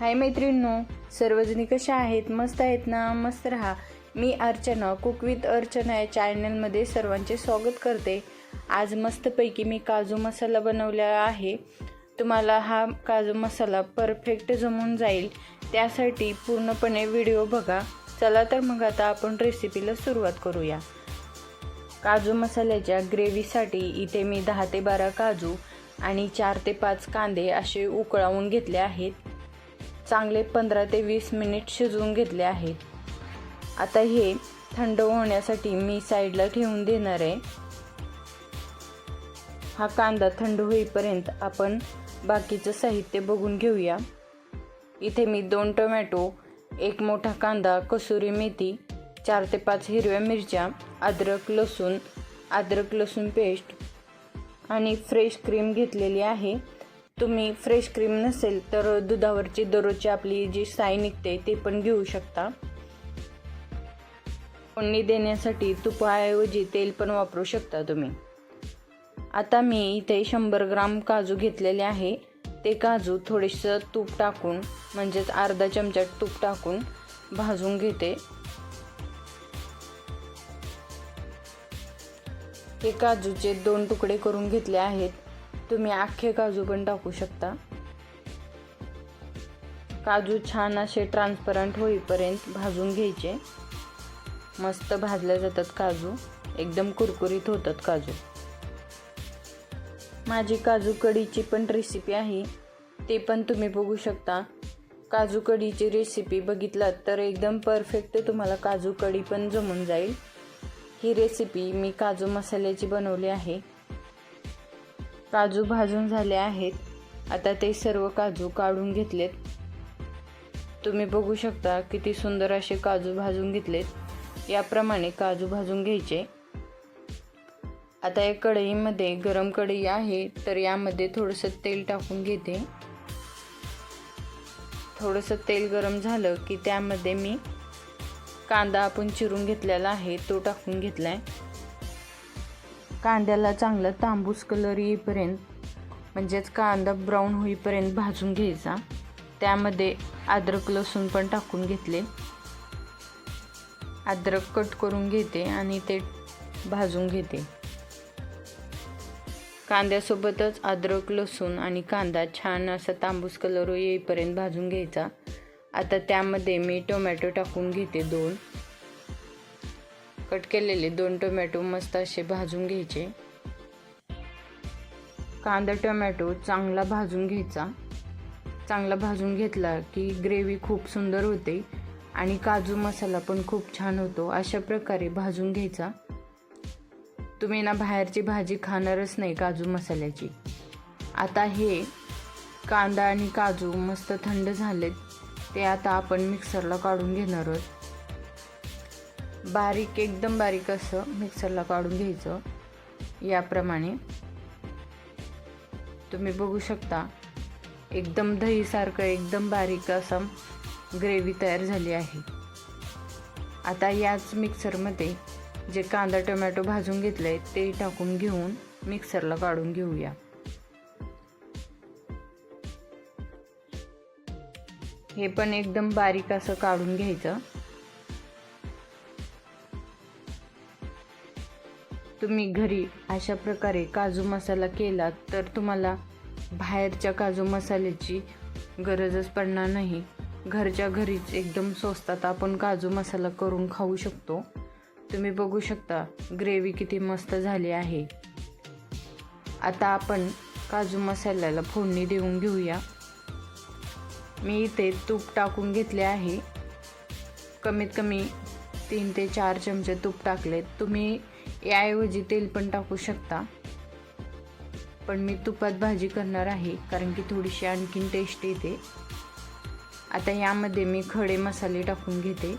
हाय मैत्रिणींनो सर्वजणी कशा आहेत? मस्त आहेत ना? मस्त राहा. मी अर्चना कुक विथ अर्चना या चॅनलमध्ये सर्वांचे स्वागत करते. आज मस्तपैकी मी काजू मसाला बनवला आहे. तुम्हाला हा काजू मसाला परफेक्ट जमून जाईल. त्यासाठी पूर्णपणे व्हिडिओ बघा. चला तर मग आता आपण रेसिपीला सुरुवात करूया. काजू मसाल्याच्या ग्रेव्हीसाठी इथे मी दहा ते बारा काजू आणि चार ते पाच कांदे असे उकळावून घेतले आहेत. चांगले पंधरा ते वीस मिनिट शिजवून घेतले आहेत आता हे थंड होण्यासाठी मी साईडला ठेवून देणार आहे. हा कांदा थंड होईपर्यंत आपण बाकीचं साहित्य बघून घेऊया. इथे मी दोन टोमॅटो एक मोठा कांदा कसुरी मेथी चार ते पाच हिरव्या मिरच्या अद्रक लसूण अद्रक लसूण पेस्ट आणि फ्रेश क्रीम घेतलेली आहे. तुम्ही फ्रेश क्रीम नसेल तर दुधावरची दररोजची आपली जी साय निघते ते पण घेऊ शकता. फोडणी देण्यासाठी तुपाऐवजी तेल पण वापरू शकता तुम्ही. आता मी इथे शंभर ग्राम काजू घेतलेले आहे. ते काजू थोडेसं तूप टाकून म्हणजेच अर्धा चमचा तूप टाकून भाजून घेते. हे काजूचे दोन तुकडे करून घेतले आहेत. तुम्ही अख्खे काजू पण टाकू शकता. काजू छान असे ट्रान्सपरंट होईपर्यंत भाजून घ्यायचे. मस्त भाजले जातात काजू. एकदम कुरकुरीत होतात काजू. माझी काजू कढीची पण रेसिपी आहे. ते पण तुम्ही बघू शकता. काजू कढीची रेसिपी बघितलात तर एकदम परफेक्ट तुम्हाला काजू कढी पण जमून जाईल. ही रेसिपी मी काजू मसाल्याची बनवली आहे. काजू भाजून झाले आहेत. आता ते सर्व काजू काढून घेतलेत. तुम्ही बघू शकता किती सुंदर असे काजू भाजून घेतलेत. याप्रमाणे काजू भाजून घ्यायचे. आता या कढईमध्ये गरम कढई आहे तर यामध्ये थोडंसं तेल टाकून घेते. थोडंसं तेल गरम झालं की त्यामध्ये मी कांदा आपण चिरून घेतलेला आहे तो टाकून घेतला आहे कांद्याला चांगला तांबूस कलर येईपर्यंत म्हणजेच कांदा ब्राऊन होईपर्यंत भाजून घ्यायचा. त्यामध्ये अद्रक लसूण पण टाकून घेतले. अद्रक कट करून घेते आणि ते भाजून घेते. कांद्यासोबतच अद्रक लसूण आणि कांदा छान असा तांबूस कलर येईपर्यंत भाजून घ्यायचा. आता त्यामध्ये मी टोमॅटो टाकून घेते दोन. कट केलेले दोन टोमॅटो मस्त असे भाजून घ्यायचे. कांदा टोमॅटो चांगला भाजून घ्यायचा. चांगला भाजून घेतला की ग्रेव्ही खूप सुंदर होते आणि काजू मसाला पण खूप छान होतो. अशा प्रकारे भाजून घ्यायचा. तुम्ही ना बाहेरची भाजी खाणारच नाही काजू मसाल्याची. आता हे कांदा आणि काजू मस्त थंड झालेत. ते आता आपण मिक्सरला काढून घेणार आहोत. बारीक एकदम बारीक असं मिक्सरला काढून घ्यायचं. याप्रमाणे. तुम्ही बघू शकता एकदम दहीसारखं एकदम बारीक असं ग्रेव्ही तयार झाली आहे. आता याच मिक्सरमध्ये जे कांदा टोमॅटो भाजून घेतले ते टाकून घेऊन मिक्सरला काढून घेऊया. हे पण एकदम बारीक असं काढून घ्यायचं. तुम्ही घरी अशा प्रकारे काजू मसाला केला तर तुम्हाला बाहेरच्या काजू मसाल्याची गरजच पडणार नाही. घरच्या घरीच एकदम स्वस्तात आपण काजू मसाला करून खाऊ शकतो. तुम्ही बघू शकता ग्रेव्ही किती मस्त झाली आहे. आता आपण काजू मसाल्याला फोडणी देऊन घेऊया. मी इथे तूप टाकून घेतले आहे. कमीत कमी तीन ते चार चमचे तूप टाकले तुम्ही याऐवजी तेल पण टाकू शकता. पण मी तुपात भाजी करणार आहे कारण की थोडीशी आणखीन टेस्ट येते. आता यामध्ये मी खडे मसाले टाकून घेते.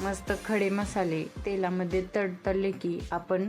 मस्त खडे मसाले तेलामध्ये तडतडले की आपण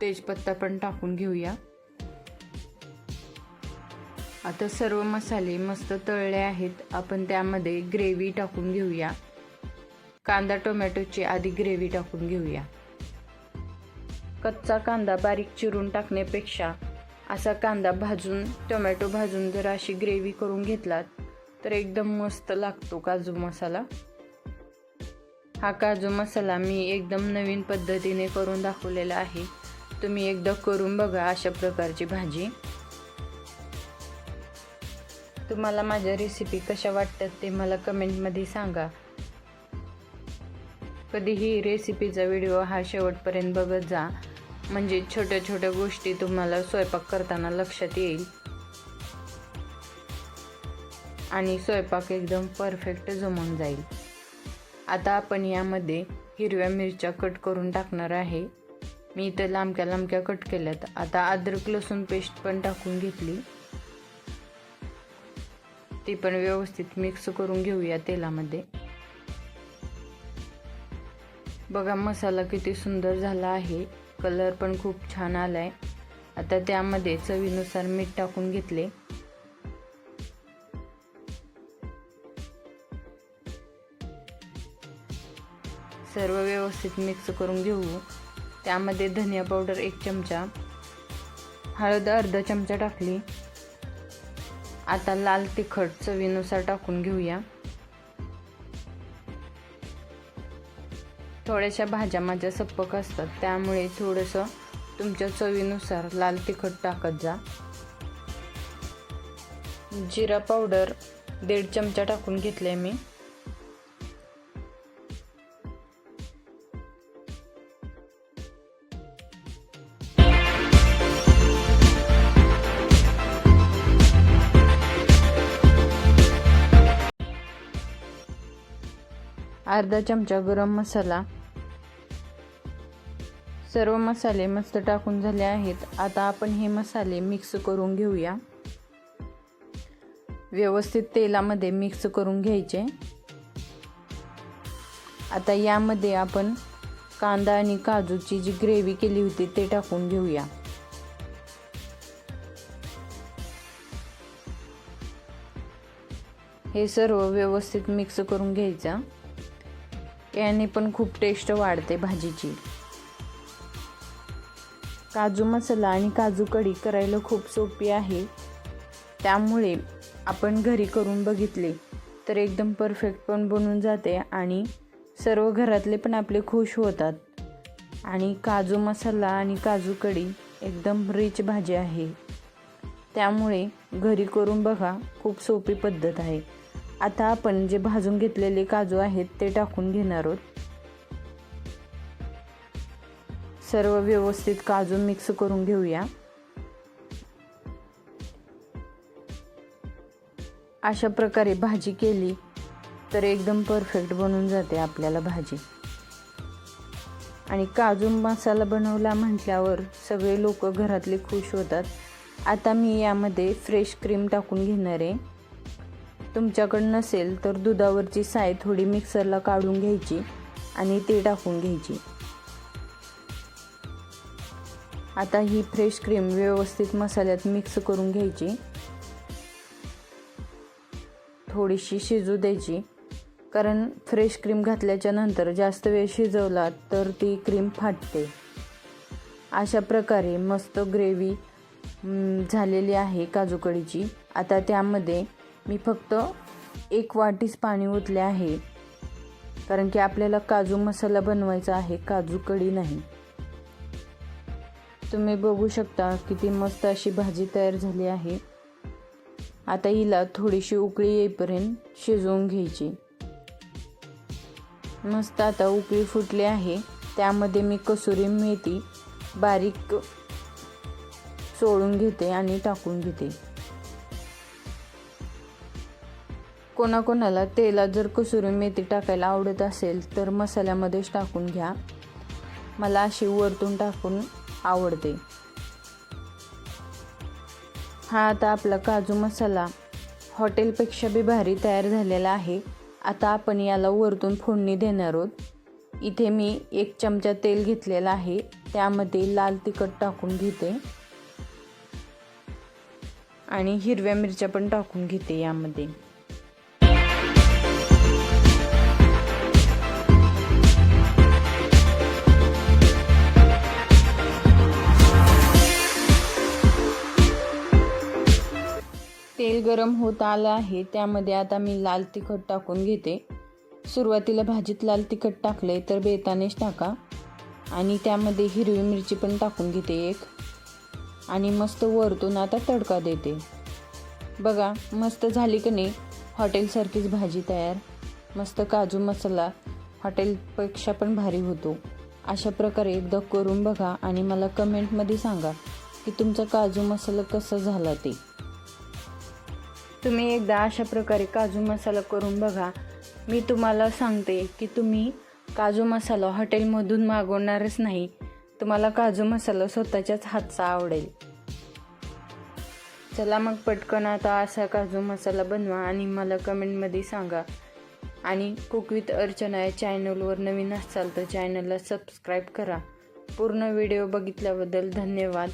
तेजपत्ता पण टाकून घेऊया. आता सर्व मसाले मस्त तळले आहेत आपण त्यामध्ये ग्रेव्ही टाकून घेऊया. कांदा टोमॅटोची आधी ग्रेव्ही टाकून घेऊया. कच्चा कांदा बारीक चिरून टाकण्यापेक्षा असा कांदा भाजून टोमॅटो भाजून जर अशी ग्रेव्ही करून घेतलात तर एकदम मस्त लागतो काजू मसाला. हा काजू मसाला मी एकदम नवीन पद्धतीने करून दाखवलेला आहे. तुम्ही एकदा करून बघा अशा प्रकारची भाजी. तुम्हाला माझ्या रेसिपी कशा वाटतात ते मला कमेंटमध्ये सांगा. कधीही रेसिपीचा व्हिडिओ हा शेवटपर्यंत बघत जा. म्हणजे छोट्या छोट्या गोष्टी तुम्हाला स्वयंपाक करताना लक्षात येईल. आणि स्वयंपाक एकदम परफेक्ट जमून जाईल. आता आपण यामध्ये हिरव्या मिरच्या कट करून टाकणार आहे. मी इथं लांबक्या लांबक्या कट केल्यात. आता अद्रक लसूण पेस्ट पण टाकून घेतली. ती पण व्यवस्थित मिक्स करून घेऊया तेलामध्ये. बघा मसाला किती सुंदर झाला आहे. कलर पण खूप छान आला आहे आता त्यामध्ये चवीनुसार मीठ टाकून घेतले. सर्व व्यवस्थित मिक्स करून घेऊ. त्यामध्ये धनिया पावडर एक चमचा. हळद अर्धा चमचा टाकली. आता लाल तिखट चवीनुसार टाकून घेऊया. थोड्याशा भाज्या माझ्या सप्पक असतात त्यामुळे थोडंसं तुमच्या चवीनुसार लाल तिखट टाकत जा. जिरा पावडर दीड चमचा टाकून घेतले मी. अर्धा चमचा गरम मसाला सर्व मसाले मस्त टाकून झाले आहेत. आता आपण हे मसाले मिक्स करून घेऊया. व्यवस्थित तेलामध्ये मिक्स करून घ्यायचे. आता यामध्ये आपण कांदा आणि काजूची जी ग्रेव्ही केली होती ते टाकून घेऊया. हे सर्व व्यवस्थित मिक्स करून घ्यायचं. याने पण खूप टेस्ट वाढते भाजीची. काजू मसाला आणि काजू कढी करायला खूप सोपी आहे. त्यामुळे आपण घरी करून बघितले तर एकदम परफेक्ट पण बनून जाते आणि सर्व घरातले पण आपले खुश होतात. आणि काजू मसाला आणि काजू कढी एकदम रिच भाजी आहे. त्यामुळे घरी करून बघा खूप सोपी पद्धत आहे. आता आपण जे भाजून घेतलेले काजू आहेत ते टाकून घेणार आहोत. सर्व व्यवस्थित काजू मिक्स करून घेऊया. अशा प्रकारे भाजी केली तर एकदम परफेक्ट बनून जाते आपल्याला भाजी. आणि काजू मसाला बनवला म्हटल्यावर सगळे लोक घरातले खुश होतात. आता मी यामध्ये फ्रेश क्रीम टाकून घेणार आहे. तुमच्याकडं नसेल तर दुधावरची साय थोडी मिक्सरला काढून घ्यायची आणि ती टाकून घ्यायची. आता ही फ्रेश क्रीम व्यवस्थित मसाल्यात मिक्स करून घ्यायची. थोडीशी शिजू द्यायची. कारण फ्रेश क्रीम घातल्याच्या नंतर जास्त वेळ शिजवला तर ती क्रीम फाटते. अशा प्रकारे मस्त ग्रेव्ही झालेली आहे काजू कढीची. आता त्यामध्ये मी फक्त एक वाटीच पाणी ओतले आहे. कारण की आपल्याला काजू मसाला बनवायचा आहे काजू कढी नाही. तुम्ही बघू शकता किती मस्त अशी भाजी तयार झाली आहे. आता हिला थोडीशी उकळी येईपर्यंत शिजवून घ्यायची. मस्त आता उकळी फुटली आहे. त्यामध्ये मी कसुरी मेथी बारीक सोडून घेते आणि टाकून घेते. कोणाकोणाला तेलात जर कसुरी मेथी टाकायला आवडत असेल तर मसाल्यामध्येच टाकून घ्या. मला अशी वरतून टाकून आवडते. हा आता आपला काजू मसाला हॉटेलपेक्षा बी भारी तयार झालेला आहे. आता आपण याला वरतून फोडणी देणार आहोत. इथे मी एक चमचा तेल घेतलेला आहे. त्यामध्ये लाल तिखट टाकून घेते. आणि हिरव्या मिरच्या पण टाकून घेते यामध्ये. गरम होत आलं आहे त्यामध्ये आता मी लाल तिखट टाकून घेते. सुरुवातीला भाजीत लाल तिखट टाकले तर बेतानेच टाका. आणि त्यामध्ये हिरवी मिरची पण टाकून घेते एक. आणि मस्त वरतून आता तडका देते. बघा मस्त झाली की नाही हॉटेलसारखीच भाजी तयार. मस्त काजू मसाला हॉटेलपेक्षा पण भारी होतो. अशा प्रकारे एकदा करून बघा आणि मला कमेंटमध्ये सांगा की तुमचा काजू मसाला कसा झाला ते. तुम्ही एकदा अशा प्रकारे काजू मसाला करून बघा. मी तुम्हाला सांगते की तुम्ही काजू मसाला हॉटेलमधून मागवणारच नाही. तुम्हाला काजू मसाला स्वतःच्याच हातचा आवडेल. चला मग पटकन आता असा काजू मसाला बनवा आणि मला कमेंटमध्ये सांगा. आणि कुक विथ अर्चना या चॅनलवर नवीन असाल तर चॅनलला सबस्क्राईब करा. पूर्ण व्हिडिओ बघितल्याबद्दल धन्यवाद.